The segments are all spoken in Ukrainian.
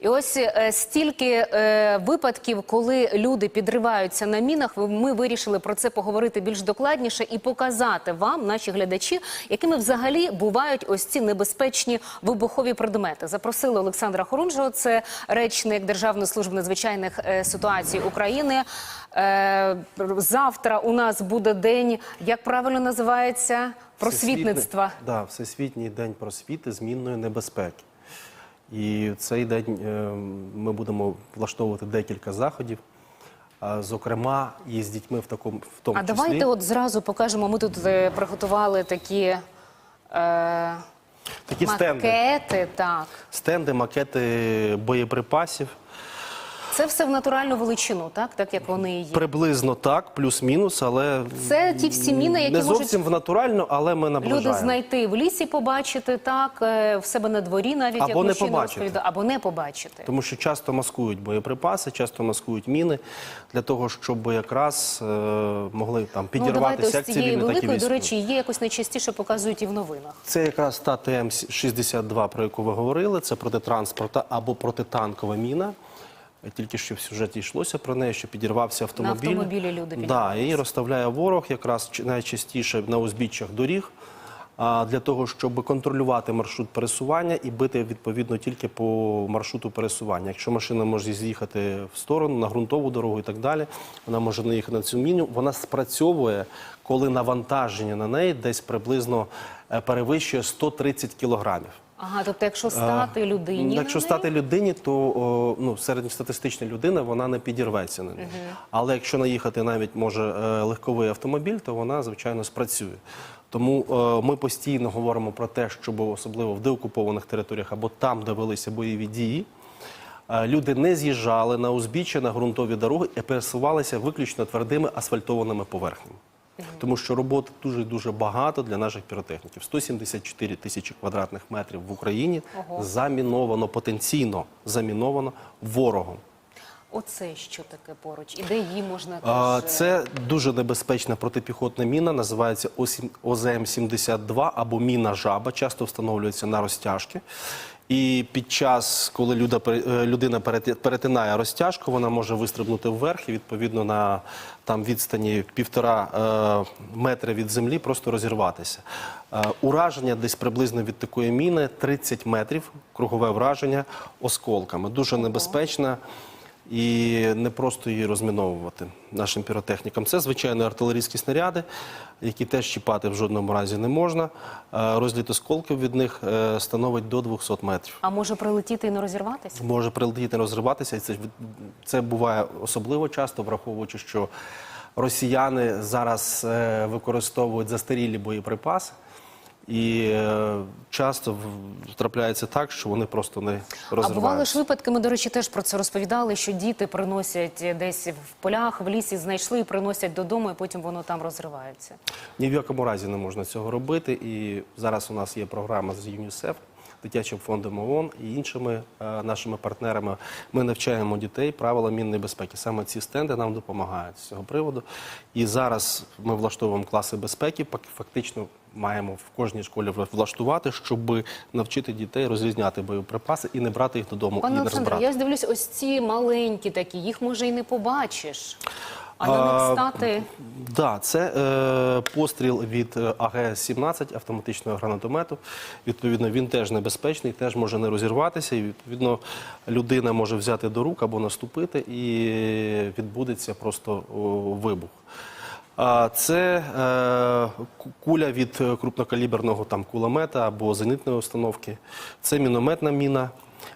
І ось е, стільки е, випадків, коли люди підриваються на мінах, ми вирішили про це поговорити більш докладніше і показати вам, наші глядачі, якими взагалі бувають ось ці небезпечні вибухові предмети. Запросили Олександра Хорунжого, це речник Державної служби надзвичайних е, ситуацій України. Завтра у нас буде день, як правильно називається, просвітництва. Всесвітній- Да, Всесвітній день просвіти змінної небезпеки. І в цей день е, ми будемо влаштовувати декілька заходів. Зокрема, і з дітьми в такому в тому А числі. давайте от зразу покажемо. Ми тут е, приготували такі е, Такі стенди. Так, Стенди, макети боєприпасів. Це все в натуральну величину, так, так як вони є. Приблизно так, плюс-мінус, але Це ті всі міни, які не можуть зовсім в натуральну, але ми наближаємо. люди знайти в лісі, побачити так, е, в себе на дворі, навіть Або як не побачити. або не побачити. Тому що часто маскують боєприпаси, часто маскують міни для того, щоб якраз е, могли там Ну, підірватися давайте ось як цієї великої, до речі, є якось найчастіше показують і в новинах. Це якраз та ТМ-62, про яку ви говорили. Це протитранспорта або протитанкова міна. Тільки що в сюжеті йшлося про неї, що підірвався автомобіль. автомобілі люди да, підірвалися. і розставляє ворог якраз найчастіше на узбіччях доріг. Для того, щоб контролювати маршрут пересування і бити відповідно тільки по маршруту пересування. Якщо машина може з'їхати в сторону на ґрунтову дорогу і так далі, вона може не їхати на цю міну. Вона спрацьовує, коли навантаження на неї десь приблизно е, перевищує 130 кілограмів. Ага, тобто, якщо стати людині, Ну, на Якщо стати людині, то о, ну, середньостатистична людина вона не підірветься на неї. Але якщо наїхати навіть може е, легковий автомобіль, то вона звичайно спрацює. Тому е, ми постійно говоримо про те, щоб особливо в деокупованих територіях або там, де велися бойові дії. е, Люди не з'їжджали на узбіччя, на ґрунтові дороги і пересувалися виключно твердими асфальтованими поверхнями. Тому що роботи дуже дуже багато для наших піротехніків. 174 тисячі квадратних метрів в Україні Ого. заміновано потенційно заміновано ворогом. оце що таке поруч, і де її можна теж... е, Це дуже небезпечна протипіхотна міна, називається ОЗМ-72 або міна жаба. Часто встановлюється на розтяжки. І під час, коли люда- е, людина перетинає розтяжку, вона може вистрибнути вверх і відповідно на там відстані півтора е, метра від землі просто розірватися. Е, ураження десь приблизно від такої міни 30 метрів, кругове враження осколками. Дуже небезпечна і не просто її розміновувати нашим піротехнікам. Це звичайно артилерійські снаряди, які теж чіпати в жодному разі не можна. Е, Розліт осколків від них е, становить до 200 метрів. А може прилетіти і не розірватися? Може прилетіти, і це, це буває особливо часто, враховуючи, що росіяни зараз е, використовують застарілі боєприпаси. І е, часто трапляється так, що вони просто не А бували ж випадки, ми, до речі, теж про це розповідали, що діти приносять десь в полях, в лісі знайшли і приносять додому, і потім воно там розривається. Ні в якому разі не можна цього робити. І зараз у нас є програма з ЮНІСЕФ, дитячим фондом ООН і іншими е, нашими партнерами. Ми навчаємо дітей правила мінної безпеки. Саме ці стенди нам допомагають з цього приводу. І зараз ми влаштовуємо класи безпеки. Фактично маємо в кожній школі влаштувати, щоб навчити дітей розрізняти боєприпаси і не брати їх додому Пане Олександре, я дивлюсь, ось ці маленькі такі, їх може і не побачиш. А на них стати Да, це е, постріл від е, АГС-17 автоматичного гранатомету. Відповідно, він теж небезпечний, теж може не розірватися. І відповідно людина може взяти до рук або наступити, і відбудеться просто о, вибух. А це е, куля від е, крупнокаліберного там кулемета або зенітної установки. Це мінометна міна,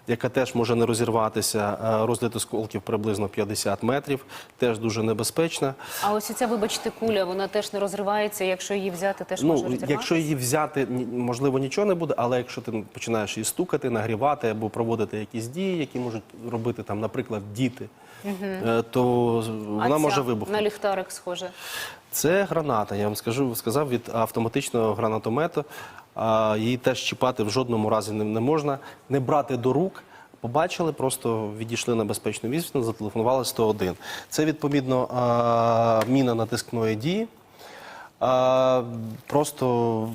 яка теж може не розірватися. Е, Розліт осколків приблизно 50 метрів, теж дуже небезпечна. а ось ця, вибачте, куля, вона теж не розривається. Якщо її взяти, теж може Ну, розірватися? якщо її взяти, можливо, нічого не буде, але якщо ти починаєш її стукати, нагрівати або проводити якісь дії, які можуть робити там, наприклад, діти, е, то вона може вибухнути. на ліхтарик схоже. Це граната, я вам скажу, сказав від автоматичного гранатомету. А, Її теж чіпати в жодному разі не, не можна, не брати до рук. Побачили, просто відійшли на безпечну відстань, зателефонували 101. Це відповідно а, міна натискної дії. А, просто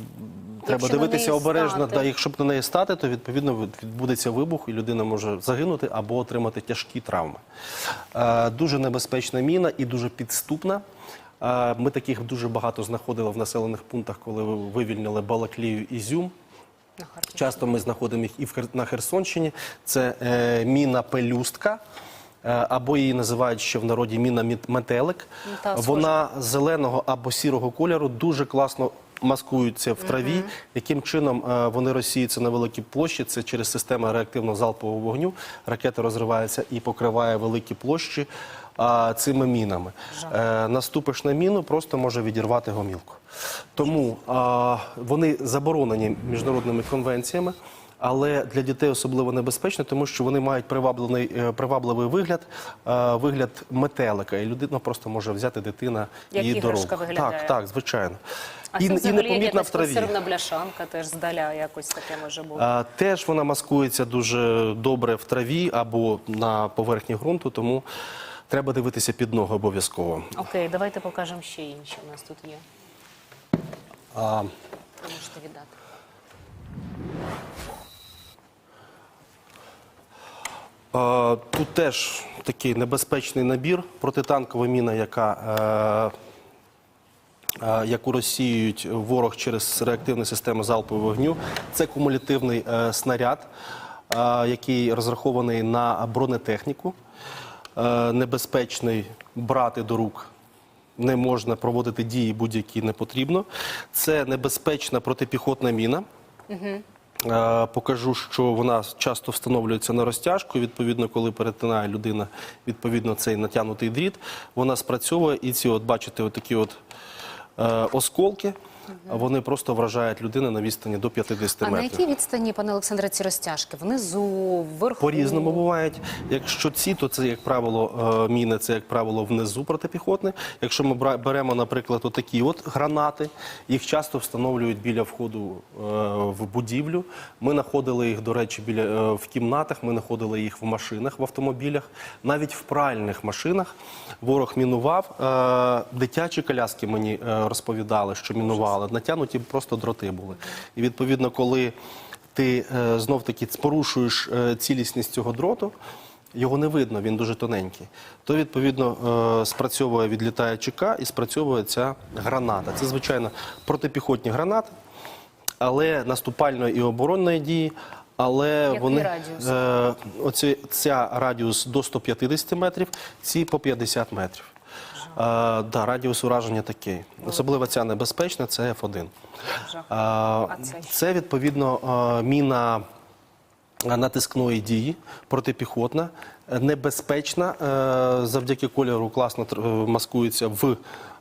треба Якщо дивитися обережно. Да, якщо б на неї стати, то відповідно відбудеться вибух, і людина може загинути або отримати тяжкі травми. А, дуже небезпечна міна і дуже підступна. А, ми таких дуже багато знаходили в населених пунктах, коли вивільнили Балаклію. На Харківщині. Часто ми знаходимо їх і на Херсонщині. Це е, міна пелюстка. Е, Або її називають ще в народі міна метелик. Ну, та. Вона зеленого або сірого кольору дуже класно маскуються в траві. Яким чином е, вони розсіються на великій площі? Це через систему реактивного залпового вогню. Ракета розривається і покриває великі площі а, цими мінами. Е, наступиш на міну, просто може відірвати гомілку. Тому а, вони заборонені міжнародними конвенціями. Але для дітей особливо небезпечно, тому що вони мають привабливий, е, привабливий вигляд, е, вигляд метелика, і людина просто може взяти дитина Як і дорогу. виглядає. Так, так, звичайно. А і, це і непомітна в траві. консервна бляшанка, теж здаля якось таке може бути. А, теж вона маскується дуже добре в траві або на поверхні ґрунту, тому треба дивитися під ноги обов'язково. Окей, давайте покажемо ще інші. У нас тут є. А, можете віддати. Тут теж такий небезпечний набір, протитанкова міна, яка, е, е, яку розсіюють ворог через реактивну систему залпового вогню. Це кумулятивний е, снаряд, який розрахований на бронетехніку. Небезпечний брати до рук не можна проводити дії будь-які не потрібно. Це небезпечна протипіхотна міна. Е, Покажу, що вона часто встановлюється на розтяжку. Відповідно, коли перетинає людина, відповідно, цей натягнутий дріт, вона спрацьовує і ці, от бачите, отакі от е, осколки. Вони просто вражають людину на відстані до 50 А на метрів. якій відстані, пане Олександре, ці розтяжки? Внизу, вверху? По-різному бувають. Якщо ці, то це, як правило, е, міни, це, як правило, внизу протипіхотне. Якщо ми беремо, наприклад, отакі от гранати, їх часто встановлюють біля входу е, в будівлю. Ми знаходили їх, до речі, біля, е, в кімнатах, ми знаходили їх в машинах, в автомобілях, навіть в пральних машинах. Ворог мінував. Дитячі коляски мені розповідали, що мінували. Натягнуті просто дроти були. І відповідно, коли ти е, знов таки порушуєш е, цілісність цього дроту, його не видно, він дуже тоненький. То відповідно е, спрацьовує, відлітає ЧК і спрацьовує ця граната. Це звичайно протипіхотні гранати, але наступальної і оборонної дії. Але Який вони радіус? е, оці, ця радіус до 150 метрів, ці по 50 метрів. Е, да, радіус ураження такий. Особливо ця небезпечна, це F1. Жах. А, А це відповідно міна натискної дії, протипіхотна, небезпечна, е, завдяки кольору класно е, маскується в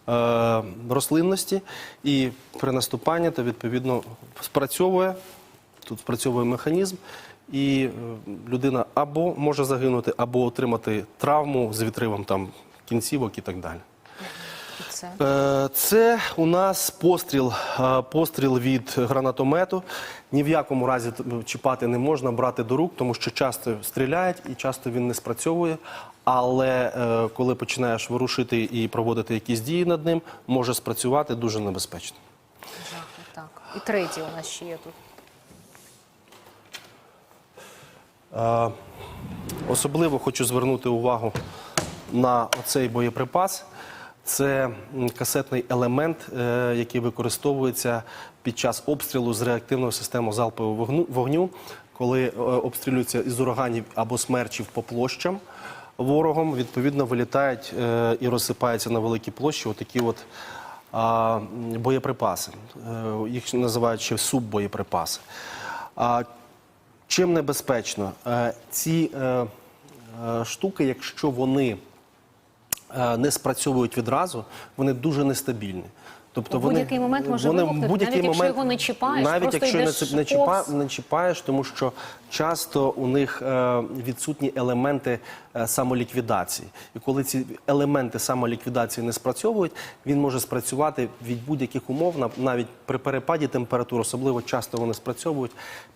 е, рослинності і при наступанні то відповідно спрацьовує. Тут спрацьовує механізм, і людина або може загинути, або отримати травму з відривом там кінцівок і так далі. Це. Е, Це у нас постріл, е, постріл від гранатомету. Ні в якому разі чіпати не можна, брати до рук, тому що часто стріляють і часто він не спрацьовує. Але е, коли починаєш ворушити і проводити якісь дії над ним, може спрацювати дуже небезпечно. Так. І третій у нас ще є тут. Особливо хочу звернути увагу на оцей боєприпас. Це касетний елемент, е, який використовується під час обстрілу з реактивної системи залпового вогню, коли е, обстрілюються із ураганів або смерчів по площам ворогом, відповідно вилітають е, і розсипаються на великі площі отакі от боєприпаси. Їх називають ще суббоєприпаси. Чим небезпечно? Ці штуки, якщо вони не спрацьовують відразу, вони дуже нестабільні. Тобто вони, будь-який момент може вони вибухнути, будь-який навіть якщо його не чіпаєш, навіть просто якщо йдеш не, не, чіпа, не чіпаєш, тому що часто у них е, відсутні елементи е, самоліквідації. І коли ці елементи самоліквідації не спрацьовують, він може спрацювати від будь-яких умов, навіть при перепаді температур, особливо часто вони спрацьовують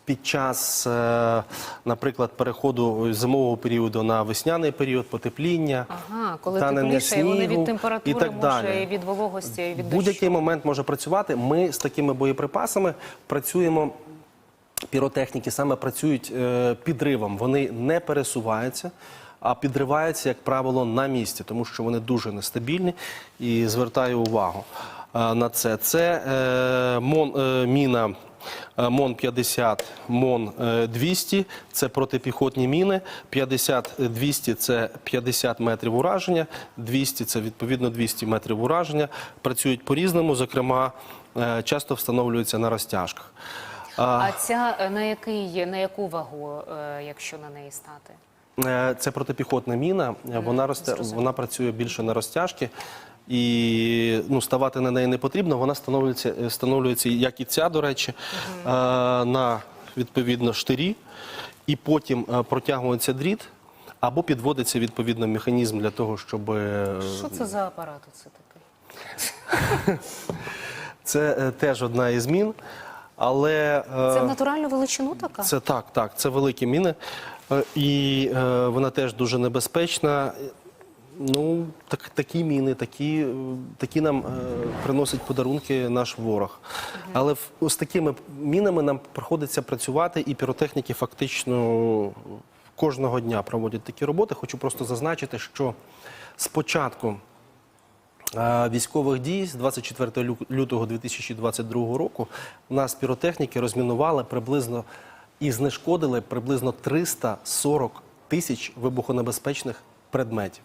під час, е, наприклад, переходу зимового періоду на весняний період, потепління. Ага, коли тепліше, і вони від температури, і так може, далі. і від вологості, і від дощу. Який момент може працювати? Ми з такими боєприпасами працюємо. Піротехніки саме працюють е, підривом. Вони не пересуваються, а підриваються, як правило, на місці, тому що вони дуже нестабільні. І звертаю увагу на це. Це е, мон, е, міна. е, МОН 50, МОН е, 200 – це протипіхотні міни. 50-200 – це 50 метрів ураження. 200 – це відповідно 200 метрів ураження. Працюють по-різному, зокрема, е, часто встановлюються на розтяжках. А ця е, на який на яку вагу, е, якщо на неї стати? Е, Це протипіхотна міна. е, Вона росте, вона працює більше на розтяжки. І ну, ставати на неї не потрібно. Вона е, встановлюється як і ця, до речі, е, на відповідно штирі, і потім е, протягується дріт, або підводиться відповідно механізм для того, щоб Що це за апарат? Оце такий? це теж одна із мін. Але Це в натуральну величину така? Це так, так, це великі міни. І вона теж дуже небезпечна. Ну, так, такі міни, такі, такі нам е, приносить подарунки наш ворог. Але в- з такими мінами нам приходиться працювати, і піротехніки фактично кожного дня проводять такі роботи. Хочу просто зазначити, що спочатку е, військових дій з 24 лю- лютого 2022 року у нас піротехніки розмінували приблизно і знешкодили приблизно 340 тисяч вибухонебезпечних предметів.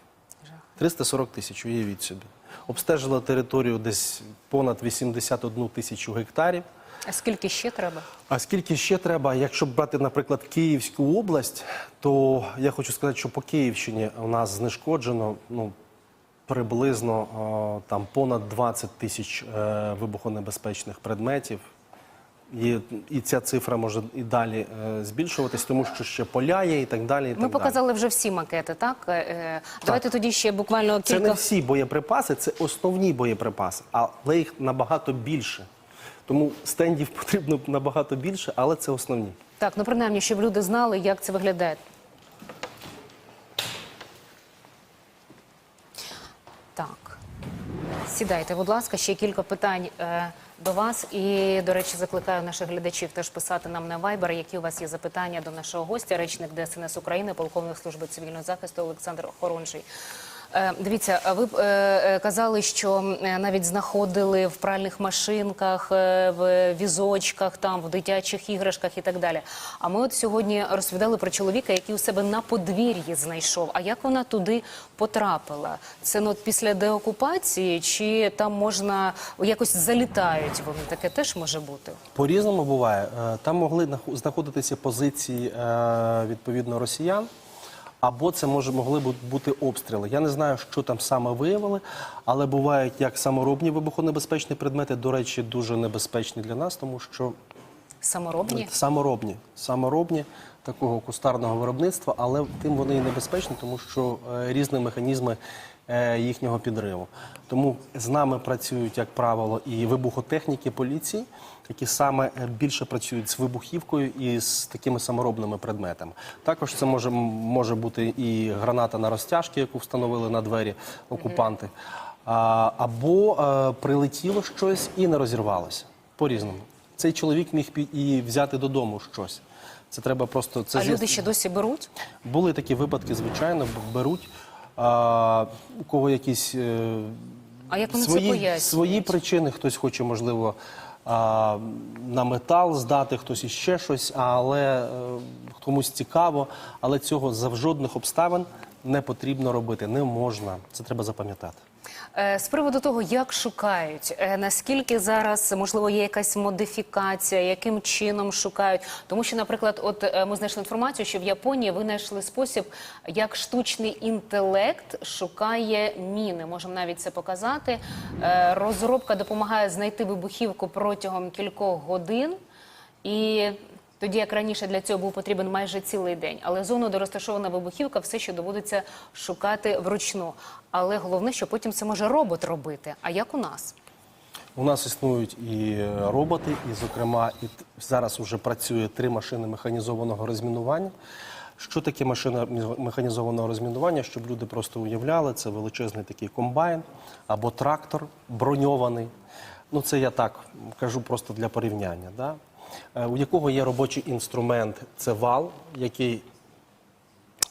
340 тисяч, уявіть собі. Обстежили територію десь понад 81 тисячу гектарів. А скільки ще треба? А скільки ще треба? Якщо брати, наприклад, Київську область, то я хочу сказати, що по Київщині у нас знешкоджено ну, приблизно там понад 20 тисяч е, вибухонебезпечних предметів. І, і ця цифра може і далі е, збільшуватись, тому що ще поля є і так далі. І Ми так далі. показали вже всі макети, так? Е, е, Давайте тоді ще буквально Це не всі боєприпаси, це основні боєприпаси, але їх набагато більше. Тому стендів потрібно набагато більше, але це основні. Так, ну принаймні, щоб люди знали, як це виглядає. Так. Сідайте, будь ласка, ще кілька питань е, до вас. І, до речі, закликаю наших глядачів теж писати нам на Viber, які у вас є запитання до нашого гостя, речник ДСНС України, полковник служби цивільного захисту Олександр Хорунжий. Е, Дивіться, ви е, е, казали, що навіть знаходили в пральних машинках, в візочках, там в дитячих іграшках і так далі. А ми от сьогодні розповідали про чоловіка, який у себе на подвір'ї знайшов. А як вона туди потрапила? Це ну, от після деокупації, чи там можна якось залітають вони? Таке теж може бути. По-різному буває. Е, Там могли знаходитися позиції відповідно росіян. Або це може могли бути обстріли. Я не знаю, що там саме виявили, але бувають як саморобні вибухонебезпечні предмети, до речі, дуже небезпечні для нас, тому що Саморобні? Саморобні, саморобні такого кустарного виробництва, але тим вони і небезпечні, тому що е, різні механізми е, їхнього підриву. Тому з нами працюють, як правило, і вибухотехніки поліції, які саме е, більше працюють з вибухівкою і з такими саморобними предметами. Також це може, може бути і граната на розтяжки, яку встановили на двері окупанти, або е, прилетіло щось і не розірвалося. По-різному. Цей чоловік міг і взяти додому щось. Це треба просто це А з'яс- люди ще досі беруть? були такі випадки, звичайно, беруть. А, у кого якісь е, А як вони це свої, пояснюють? свої причини, хтось хоче, можливо, на метал здати, хтось іще щось, але е, комусь цікаво, але цього за жодних обставин не потрібно робити, не можна. Це треба запам'ятати. Е, З приводу того, як шукають, е, наскільки зараз можливо є якась модифікація, яким чином шукають, тому що, наприклад, от е, ми знайшли інформацію, що в Японії винайшли спосіб, як штучний інтелект шукає міни. Можемо навіть це показати. Розробка допомагає знайти вибухівку протягом кількох годин і. Тоді, як раніше, для цього був потрібен майже цілий день. Але зону, де розташована вибухівка, все ще доводиться шукати вручну. Але головне, що потім це може робот робити. А як у нас? У нас існують і роботи, і, зокрема, і зараз вже працює три машини механізованого розмінування. Що таке машина механізованого розмінування? Щоб люди просто уявляли, це величезний такий комбайн або трактор броньований. Ну, це я так кажу просто для порівняння. Да? Е, У якого є робочий інструмент, це вал, який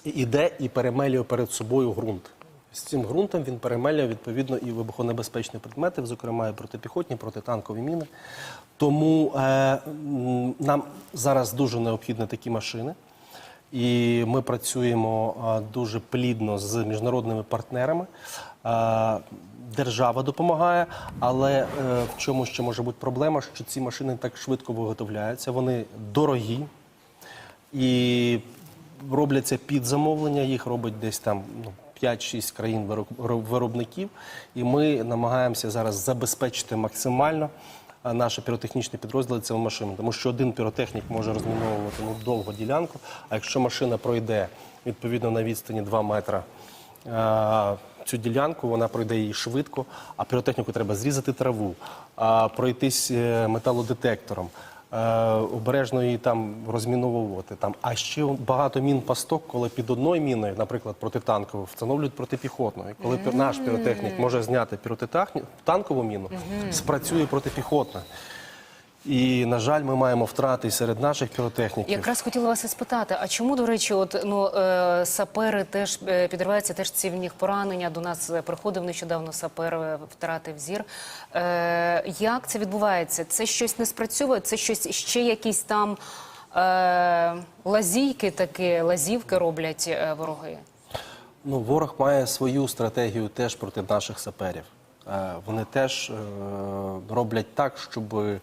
іде і перемелює перед собою ґрунт. З цим ґрунтом він перемелює відповідно і вибухонебезпечні предмети, зокрема і протипіхотні, протитанкові міни. Тому е, нам зараз дуже необхідні такі машини. І ми працюємо е, дуже плідно з міжнародними партнерами. Е, Держава допомагає, але е, в чому ще може бути проблема, що ці машини так швидко виготовляються, вони дорогі і робляться під замовлення. Їх робить десь там ну, 5-6 країн виробників. І ми намагаємося зараз забезпечити максимально наші піротехнічні підрозділи цими машинами. Тому що один піротехнік може розміновувати ну, довго ділянку, а якщо машина пройде відповідно на відстані 2 метра. А, Цю ділянку вона пройде її швидко, а піротехніку треба зрізати траву, пройтись е, металодетектором, е, обережно її там розміновувати. Там. А ще багато мін пасток, коли під одною міною, наприклад, протитанкову, встановлюють протипіхотну. І коли наш піротехнік може зняти протитанкову міну, спрацює протипіхотна. І, на жаль, ми маємо втрати серед наших піротехніків. Якраз хотіла вас і спитати, а чому, до речі, от ну е, сапери теж е, підриваються, теж ці поранення. До нас е, приходив нещодавно сапер, е, втратив зір. Е, як це відбувається? Це щось не спрацьовує? Це щось ще якісь там е, лазійки, такі лазівки роблять е, вороги? Ну, ворог має свою стратегію теж проти наших саперів. Е, Вони теж е, роблять так, щоб е,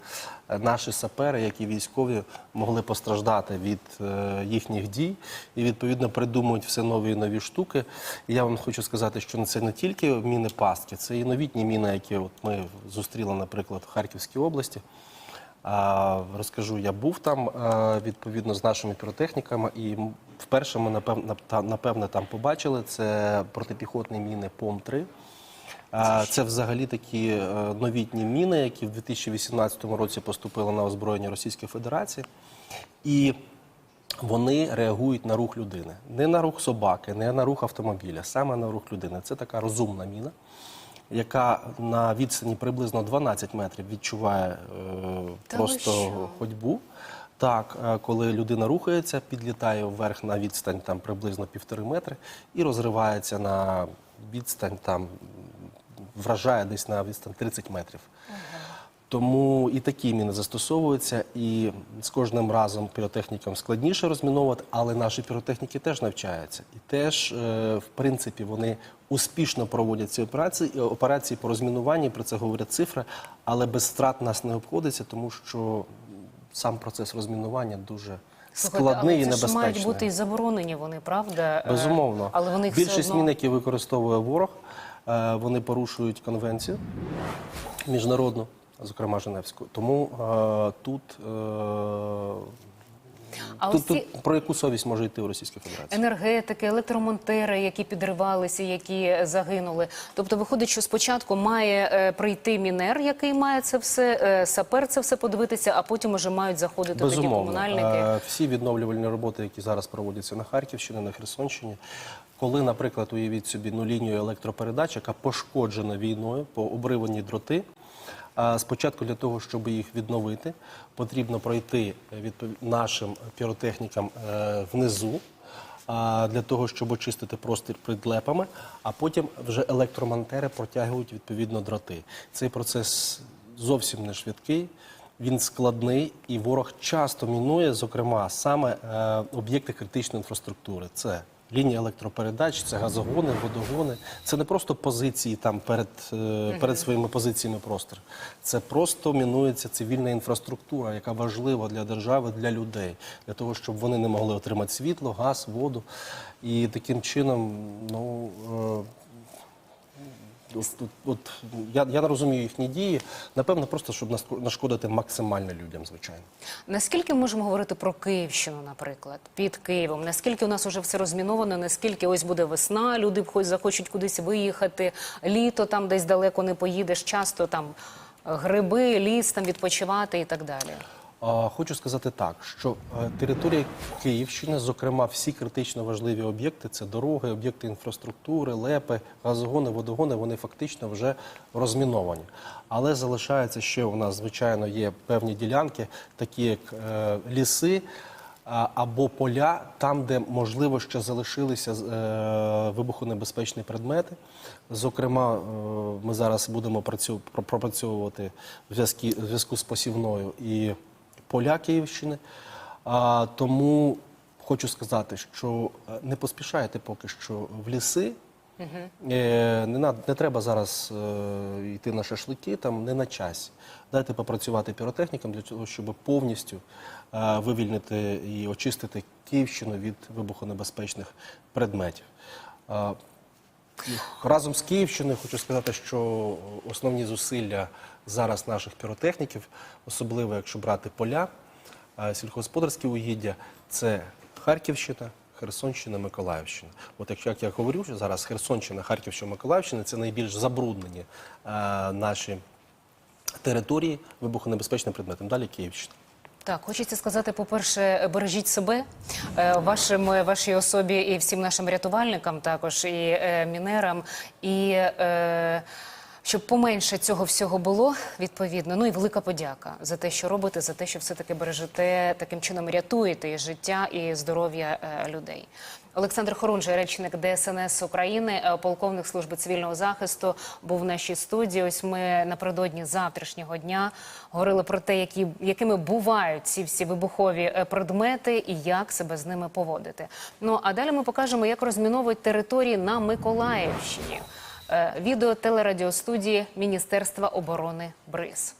наші сапери, як і військові, могли постраждати від їхніх дій і відповідно придумують все нові і нові штуки. І я вам хочу сказати, що це не тільки міни пастки, це і новітні міни, які от ми зустріли, наприклад, в Харківській області. Розкажу, я був там відповідно з нашими піротехніками, і вперше ми напевне там побачили це протипіхотні міни ПОМ-3. Це взагалі такі е, новітні міни, які в 2018 році поступили на озброєння Російської Федерації. І вони реагують на рух людини. Не на рух собаки, не на рух автомобіля, саме на рух людини. Це така розумна міна, яка на відстані приблизно 12 метрів відчуває е, просто ходьбу. Так, е, коли людина рухається, підлітає вверх на відстань там приблизно півтори метри і розривається на відстань там вражає десь на відстань 30 метрів. Тому і такі міни застосовуються, і з кожним разом піротехнікам складніше розміновувати, але наші піротехніки теж навчаються. І теж, е, в принципі, вони успішно проводять ці операції, операції по розмінуванню, про це говорять цифри, але без втрат нас не обходиться, тому що сам процес розмінування дуже складний але і це ж небезпечний. мають бути і заборонені вони, правда? Е, Безумовно. Але вони Більшість одно... мін, які використовує ворог, е, вони порушують конвенцію міжнародну, зокрема Женевську. Тому е, тут, е, А тут, ось ці- тут про яку совість може йти у Російській Федерації? енергетики, електромонтери, які підривалися, які загинули. Тобто, виходить, що спочатку має е, прийти мінер, який має це все, е, сапер це все подивитися, а потім уже мають заходити тоді комунальники. Е, Всі відновлювальні роботи, які зараз проводяться на Харківщині, на Херсонщині, коли, наприклад, уявіть собі ну, лінію електропередач, яка пошкоджена війною по обривані дроти. Спочатку для того, щоб їх відновити, потрібно пройти е, нашим піротехнікам е, внизу. Для того, щоб очистити простір придлепами, а потім вже електромонтери протягують відповідно дроти. Цей процес зовсім не швидкий. Він складний і ворог часто мінує, зокрема, саме е, об'єкти критичної інфраструктури. Це лінії електропередач, це газогони, водогони. Це не просто позиції там перед, е, перед своїми позиціями простір. Це просто мінується цивільна інфраструктура, яка важлива для держави, для людей, для того, щоб вони не могли отримати світло, газ, воду. І таким чином, ну. От, я, я не розумію їхні дії. Напевно, просто щоб нашкодити максимально людям, звичайно. Наскільки можемо говорити про Київщину, наприклад, під Києвом? Наскільки у нас вже все розміновано? Наскільки ось буде весна? Люди хоч захочуть кудись виїхати, літо там десь далеко не поїдеш, часто там гриби, ліс там відпочивати і так далі. Хочу сказати так, що е, територія Київщини, зокрема, всі критично важливі об'єкти це дороги, об'єкти інфраструктури, лепи, газогони, водогони, вони фактично вже розміновані. Але залишається ще у нас, звичайно, є певні ділянки, такі як е, ліси. Або поля, там, де можливо ще залишилися е, вибухонебезпечні предмети. Зокрема, е, ми зараз будемо працю- пропрацьовувати зв'язку- в зв'язку з посівною і поля Київщини. А, тому хочу сказати, що е, не поспішайте поки що в ліси. Е, Не, не треба зараз е, йти на шашлики, там не на часі. Дайте попрацювати піротехнікам для того, щоб повністю е, вивільнити і очистити Київщину від вибухонебезпечних предметів. Е, Разом з Київщиною хочу сказати, що основні зусилля зараз наших піротехніків, особливо якщо брати поля, е, сільськогосподарські угіддя, це Харківщина, Херсонщина, Миколаївщина. От як я говорю, що зараз Херсонщина, Харківщина, Миколаївщина це найбільш забруднені е, наші території вибухонебезпечним предметом. Далі Київщина. Так, хочеться сказати, по-перше, бережіть себе, е, вашим, вашій особі і всім нашим рятувальникам, також і е, мінерам, і е, щоб поменше цього всього було, відповідно. Ну і велика подяка за те, що робите, за те, що все-таки бережете, таким чином рятуєте і життя і здоров'я е, людей. Олександр Хорунжий, речник ДСНС України, е, полковник служби цивільного захисту, був в нашій студії. Ось ми напередодні завтрашнього дня говорили про те, які, якими бувають ці всі вибухові е, предмети і як себе з ними поводити. Ну а далі ми покажемо, як розміновують території на Миколаївщині. Е, Відео телерадіостудії Міністерства оборони БРИЗ.